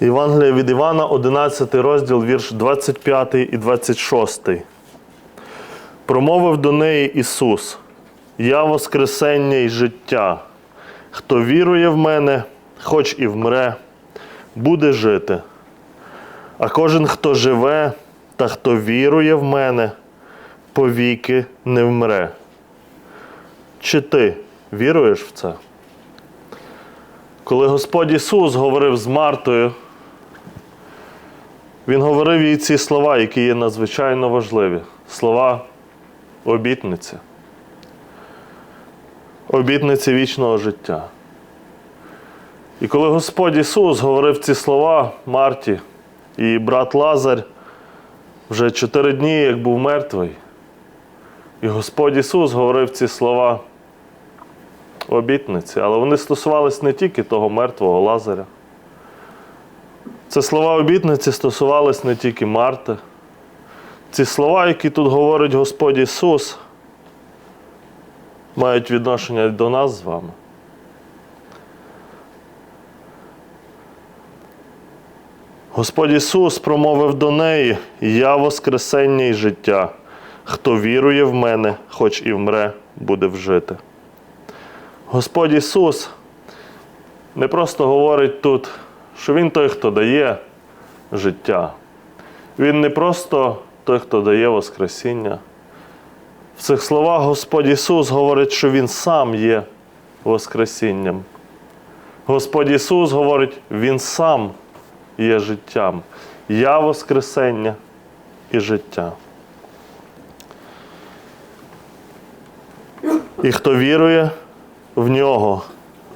Євангелія від Івана, 11 розділ, вірш 25 і 26. Промовив до неї Ісус: Я Воскресення і життя. Хто вірує в мене, хоч і вмре, буде жити. А кожен, хто живе та хто вірує в мене, повіки не вмре. Чи ти віруєш в це? Коли Господь Ісус говорив з Мартою, Він говорив їй ці слова, які є надзвичайно важливі. Слова обітниці. Обітниці вічного життя. І коли Господь Ісус говорив ці слова Марті, і брат Лазар вже чотири дні, як був мертвий, і Господь Ісус говорив ці слова обітниці, але вони стосувались не тільки того мертвого Лазаря. Це слова обітниці стосувались не тільки Марти. Ці слова, які тут говорить Господь Ісус, мають відношення до нас з вами. Господь Ісус промовив до неї: Я Воскресення і життя. Хто вірує в мене, хоч і вмре, буде вжити. Господь Ісус не просто говорить тут, що Він той, хто дає життя. Він не просто той, хто дає Воскресіння. В цих словах Господь Ісус говорить, що Він сам є Воскресінням. Господь Ісус говорить, Він сам є життям. Я Воскресення і життя. І хто вірує в нього,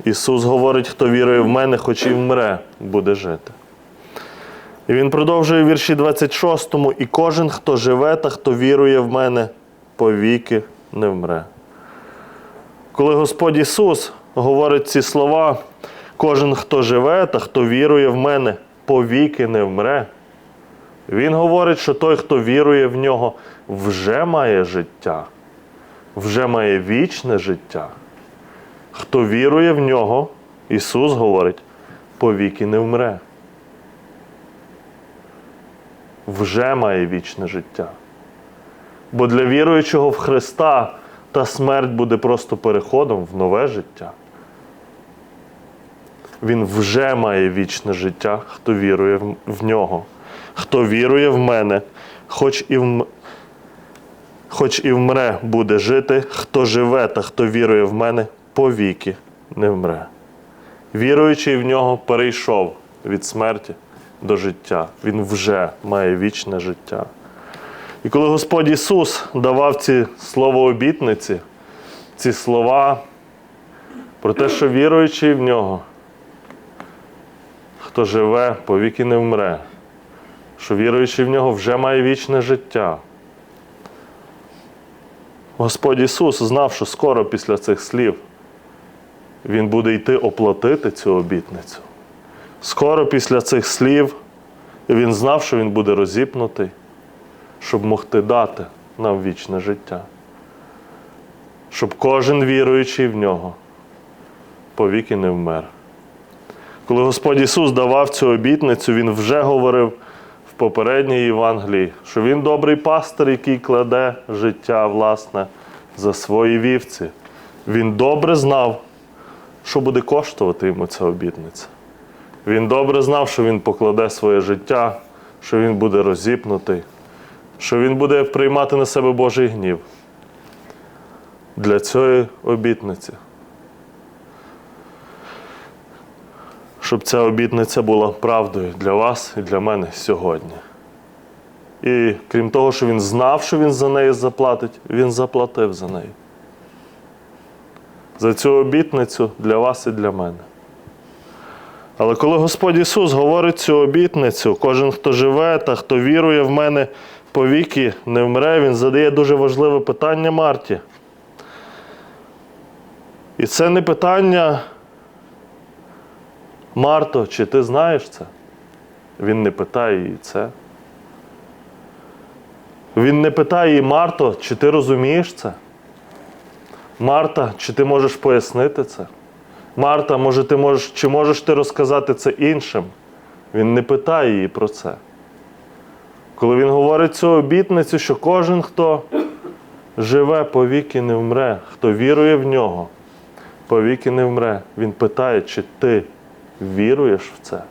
Ісус говорить, хто вірує в мене, хоч і вмре, буде жити. І Він продовжує в вірші 26, і кожен, хто живе та хто вірує в мене, повіки не вмре. Коли Господь Ісус говорить ці слова, кожен, хто живе та хто вірує в мене, повіки не вмре. Він говорить, що той, хто вірує в нього, вже має життя, вже має вічне життя. Хто вірує в нього, Ісус говорить, повіки не вмре. Вже має вічне життя. Бо для віруючого в Христа та смерть буде просто переходом в нове життя. Він вже має вічне життя, хто вірує в- нього. Хто вірує в мене, хоч і в, хоч і вмре, буде жити, хто живе та хто вірує в мене, повіки не вмре. Віруючий в нього перейшов від смерті до життя. Він вже має вічне життя. І коли Господь Ісус давав ці слова обітниці, ці слова про те, що віруючий в нього, хто живе, повіки не вмре, що віруючий в нього вже має вічне життя. Господь Ісус знав, що скоро після цих слів Він буде йти оплатити цю обітницю. Скоро після цих слів Він знав, що Він буде розіпнутий, щоб могти дати нам вічне життя. Щоб кожен віруючий в нього повіки не вмер. Коли Господь Ісус давав цю обітницю, Він вже говорив в попередній Євангелії, що Він добрий пастир, який кладе життя власне за свої вівці. Він добре знав, що буде коштувати йому ця обітниця. Він добре знав, що він покладе своє життя, що він буде розіпнутий, що він буде приймати на себе Божий гнів для цієї обітниці. Щоб ця обітниця була правдою для вас і для мене сьогодні. І крім того, що він знав, що він за неї заплатить, він заплатив за неї. За цю обітницю для вас і для мене. Але коли Господь Ісус говорить цю обітницю, кожен, хто живе та хто вірує в мене повіки, не вмре, Він задає дуже важливе питання Марті. І це не питання, Марто, чи ти знаєш це? Він не питає її це. Він не питає її, Марто, чи ти розумієш це? Марта, чи ти можеш пояснити це? Марта, може, ти можеш, чи можеш ти розказати це іншим? Він не питає її про це. Коли він говорить цю обітницю, що кожен, хто живе повіки не вмре, хто вірує в нього, повіки не вмре, він питає, чи ти віруєш в це?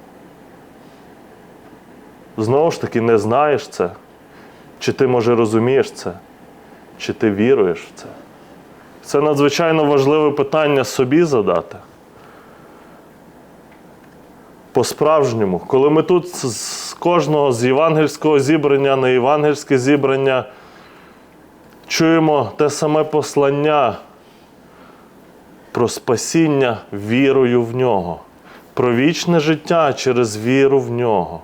Знову ж таки, не знаєш це, чи ти, може, розумієш це, чи ти віруєш в це. Це надзвичайно важливе питання собі задати. По-справжньому, коли ми тут з- кожного з євангельського зібрання на євангельське зібрання чуємо те саме послання про спасіння вірою в нього, про вічне життя через віру в нього.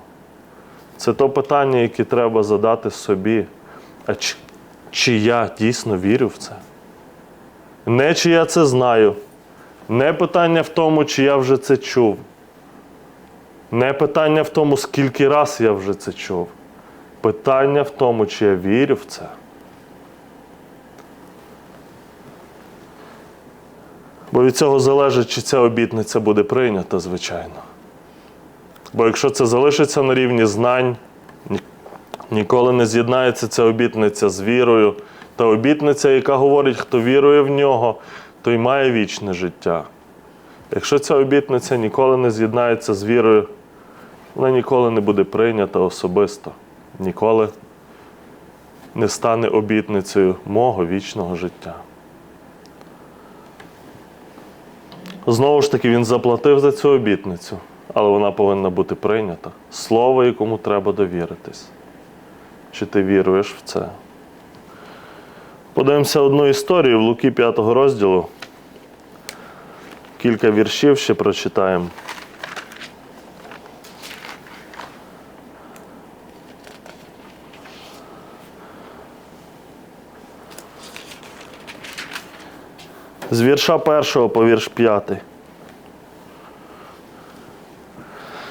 Це то питання, яке треба задати собі. А чи, чи я дійсно вірю в це? Не чи я це знаю, не питання в тому, чи я вже це чув. Не питання в тому, скільки раз я вже це чув. Питання в тому, чи я вірю в це. Бо від цього залежить, чи ця обітниця буде прийнята, звичайно. Бо якщо це залишиться на рівні знань, ніколи не з'єднається ця обітниця з вірою, та обітниця, яка говорить, хто вірує в нього, той має вічне життя. Якщо ця обітниця ніколи не з'єднається з вірою, вона ніколи не буде прийнята особисто, ніколи не стане обітницею мого вічного життя. Знову ж таки, він заплатив за цю обітницю, але вона повинна бути прийнята. Слово, якому треба довіритись. Чи ти віруєш в це? Подивимося одну історію в Луки 5 розділу. Кілька віршів ще прочитаємо. З вірша першого по вірш п'ятий.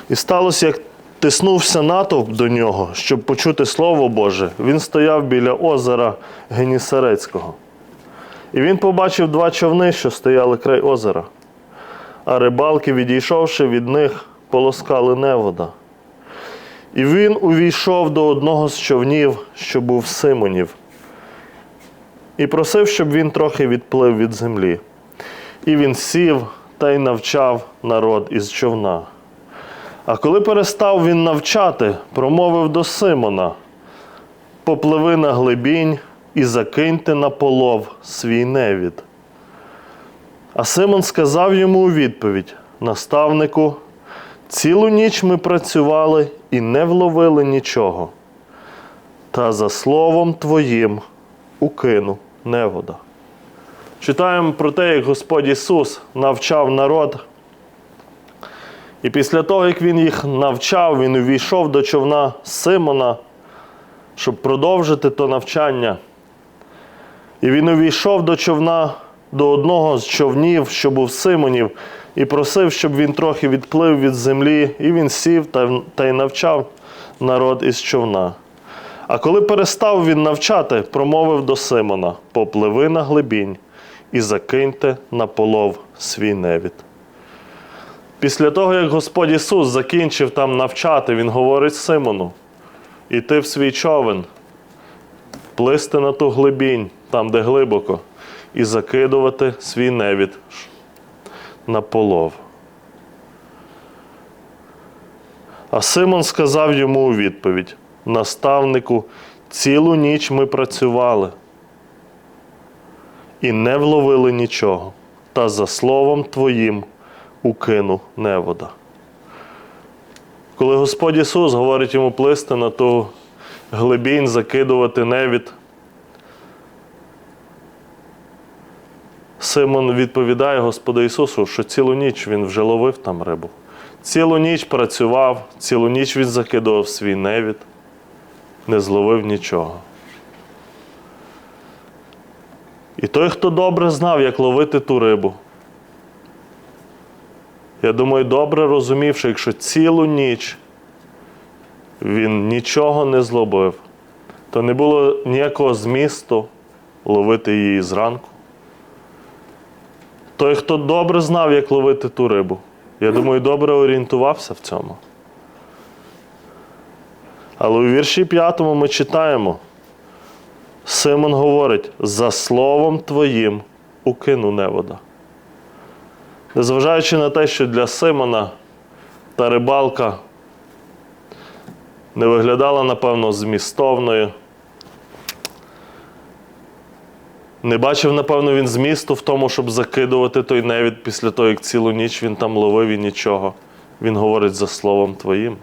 І сталося, як тиснувся натовп до нього, щоб почути Слово Боже, він стояв біля озера Генісарецького. І він побачив два човни, що стояли край озера. А рибалки, відійшовши від них, полоскали невода. І він увійшов до одного з човнів, що був Симонів, і просив, щоб він трохи відплив від землі. І він сів та й навчав народ із човна. А коли перестав він навчати, промовив до Симона: Попливи на глибінь і закиньте на полов свій невід. А Симон сказав йому у відповідь: Наставнику, цілу ніч ми працювали і не вловили нічого. Та за словом твоїм укину невода. Читаємо про те, як Господь Ісус навчав народ. І після того, як Він їх навчав, Він увійшов до човна Симона, щоб продовжити то навчання. І він увійшов до човна до одного з човнів, що був Симонів, і просив, щоб він трохи відплив від землі, і він сів та, та й навчав народ із човна. А коли перестав він навчати, промовив до Симона: Попливи на глибінь і закиньте на полов свій невід. Після того, як Господь Ісус закінчив там навчати, Він говорить Симону: іти в свій човен, плисти на ту глибінь, там, де глибоко, і закидувати свій невід на полов. А Симон сказав йому у відповідь: Наставнику, цілу ніч ми працювали і не вловили нічого, та за словом Твоїм укину невода. Коли Господь Ісус говорить йому плисти на ту глибінь, закидувати невід, Симон відповідає Господу Ісусу, що цілу ніч він вже ловив там рибу. Цілу ніч працював, цілу ніч він закидував свій невід, не зловив нічого. І той, хто добре знав, як ловити ту рибу, я думаю, добре розумів, що якщо цілу ніч він нічого не злобив, то не було ніякого змісту ловити її зранку. Той, хто добре знав, як ловити ту рибу, я думаю, добре орієнтувався в цьому. Але у вірші 5 ми читаємо. Симон говорить: за словом твоїм укину невода. Незважаючи на те, що для Симона та рибалка не виглядала, напевно, змістовною. Не бачив, напевно, він змісту в тому, щоб закидувати той невід після того, як цілу ніч він там ловив і нічого. Він говорить за словом твоїм.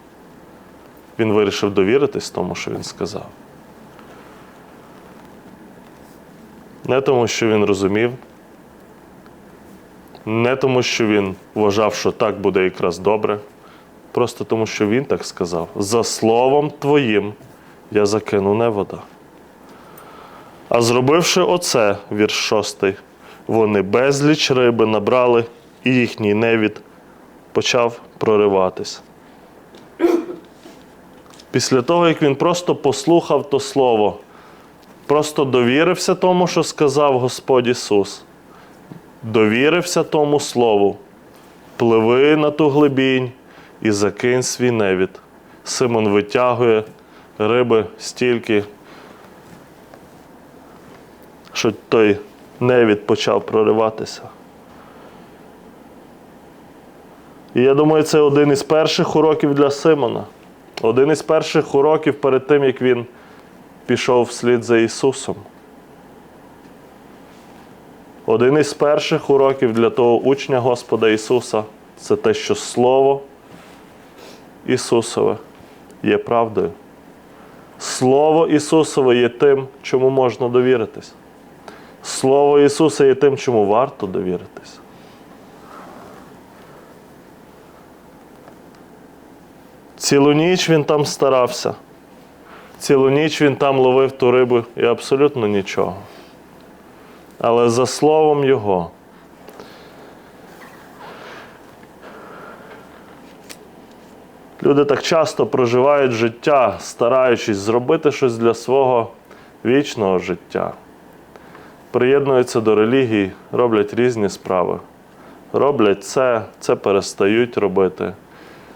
Він вирішив довіритись тому, що він сказав. Не тому, що він розумів, не тому, що він вважав, що так буде якраз добре, просто тому, що він так сказав. За словом твоїм я закину невода. А зробивши оце, вірш шостий, вони безліч риби набрали, і їхній невід почав прориватись. Після того, як він просто послухав то слово, просто довірився тому, що сказав Господь Ісус, довірився тому Слову, пливи на ту глибінь і закинь свій невід. Симон витягує риби стільки, що той невід почав прориватися. І я думаю, це один із перших уроків для Симона. Один із перших уроків перед тим, як він пішов вслід за Ісусом. Один із перших уроків для того учня Господа Ісуса це те, що Слово Ісусове є правдою. Слово Ісусове є тим, чому можна довіритись. Слово Ісуса є тим, чому варто довіритись. Цілу ніч він там старався. Цілу ніч він там ловив ту рибу і абсолютно нічого. Але за словом Його. Люди так часто проживають життя, стараючись зробити щось для свого вічного життя. Приєднуються до релігії, роблять різні справи. Роблять це, це перестають робити.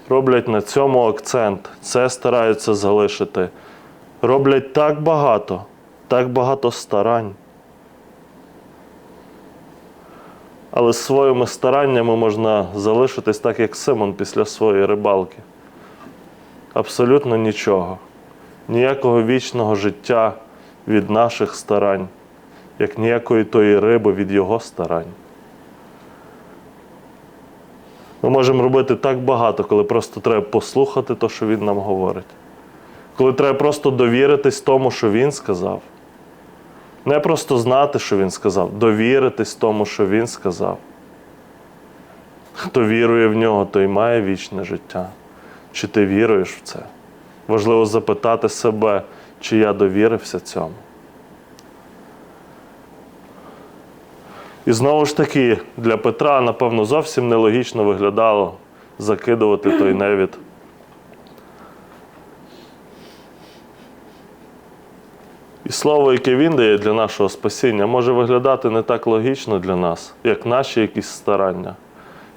Роблять на цьому акцент, це стараються залишити. Роблять так багато, так багато старань. Але своїми стараннями можна залишитись так, як Симон після своєї рибалки. Абсолютно нічого. Ніякого вічного життя від наших старань, як ніякої тої риби від його старань. Ми можемо робити так багато, коли просто треба послухати те, що він нам говорить. Коли треба просто довіритись тому, що він сказав. Не просто знати, що він сказав, довіритись тому, що він сказав. Хто вірує в нього, той має вічне життя. Чи ти віруєш в це? Важливо запитати себе, чи я довірився цьому. І знову ж таки, для Петра, напевно, зовсім нелогічно виглядало закидувати той невід. І слово, яке він дає для нашого спасіння, може виглядати не так логічно для нас, як наші якісь старання.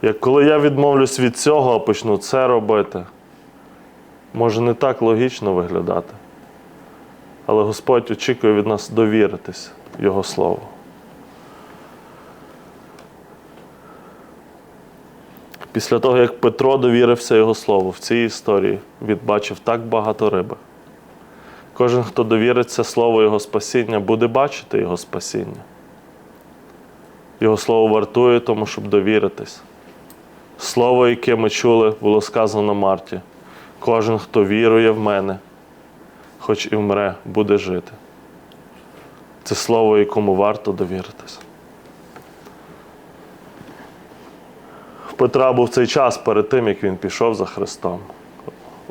Як коли я відмовлюсь від цього, а почну це робити, може не так логічно виглядати. Але Господь очікує від нас довіритись Його Слову. Після того, як Петро довірився Його Слову в цій історії, він бачив так багато риби. Кожен, хто довіриться Слову Його спасіння, буде бачити Його спасіння. Його слово вартує тому, щоб довіритись. Слово, яке ми чули, було сказано Марті. Кожен, хто вірує в мене, хоч і вмре, буде жити. Це слово, якому варто довіритись. Петра був цей час перед тим, як він пішов за Христом.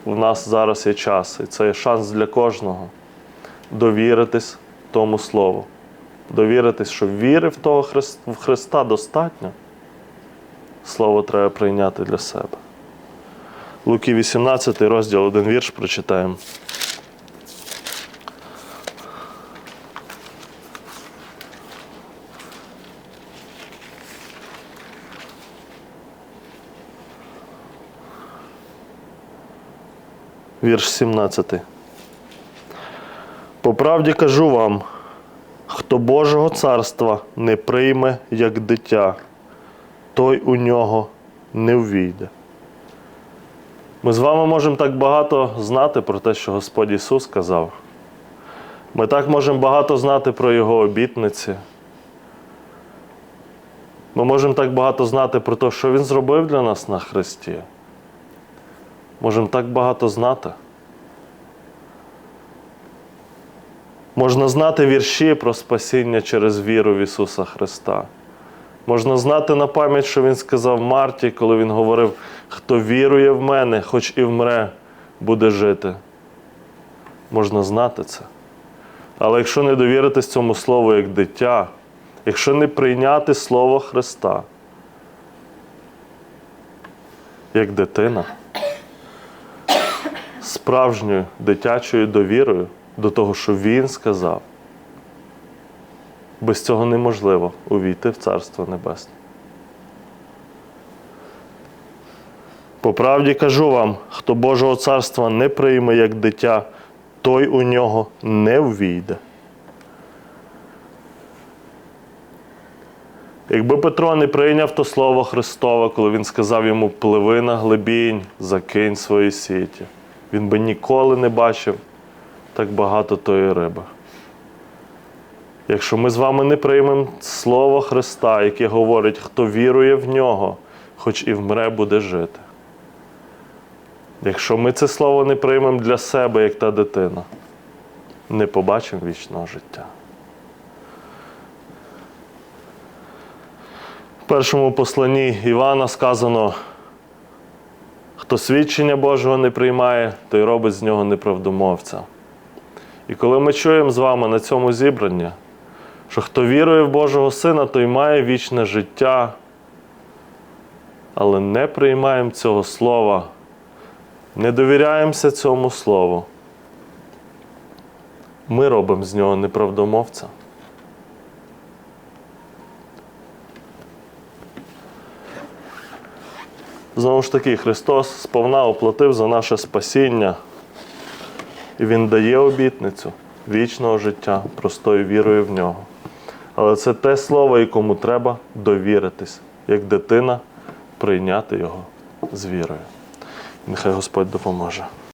У нас зараз є час, і це є шанс для кожного довіритись тому Слову. Довіритись, що віри в того Христ- в Христа достатньо. Слово треба прийняти для себе. Луки 18 розділ, один вірш прочитаємо. Вірш 17. По правді кажу вам, хто Божого царства не прийме як дитя, той у нього не ввійде. Ми з вами можемо так багато знати про те, що Господь Ісус сказав. Ми так можемо багато знати про Його обітниці. Ми можемо так багато знати про те, що Він зробив для нас на Христі. Можемо так багато знати. Можна знати вірші про спасіння через віру в Ісуса Христа. Можна знати на пам'ять, що Він сказав Марті, коли Він говорив, хто вірує в мене, хоч і вмре, буде жити. Можна знати це. Але якщо не довіритись цьому слову як дитя, якщо не прийняти Слово Христа як дитина, справжньою дитячою довірою до того, що Він сказав, без цього неможливо увійти в Царство Небесне. По правді кажу вам, хто Божого царства не прийме як дитя, той у нього не ввійде. Якби Петро не прийняв то слово Христове, коли він сказав йому пливи на глибінь, закинь свої сіті, він би ніколи не бачив так багато тої риби. Якщо ми з вами не приймемо Слово Христа, яке говорить, хто вірує в нього, хоч і вмре, буде жити. Якщо ми це слово не приймемо для себе, як та дитина, не побачимо вічного життя. В першому посланні Івана сказано, хто свідчення Божого не приймає, той робить з нього неправдомовця. І коли ми чуємо з вами на цьому зібранні, що хто вірує в Божого Сина, той має вічне життя, але не приймаємо цього слова, не довіряємося цьому слову, ми робимо з нього неправдомовця. Знову ж таки, Христос сповна оплатив за наше спасіння, і Він дає обітницю вічного життя простою вірою в нього. Але це те слово, якому треба довіритись, як дитина прийняти його з вірою. Нехай Господь допоможе.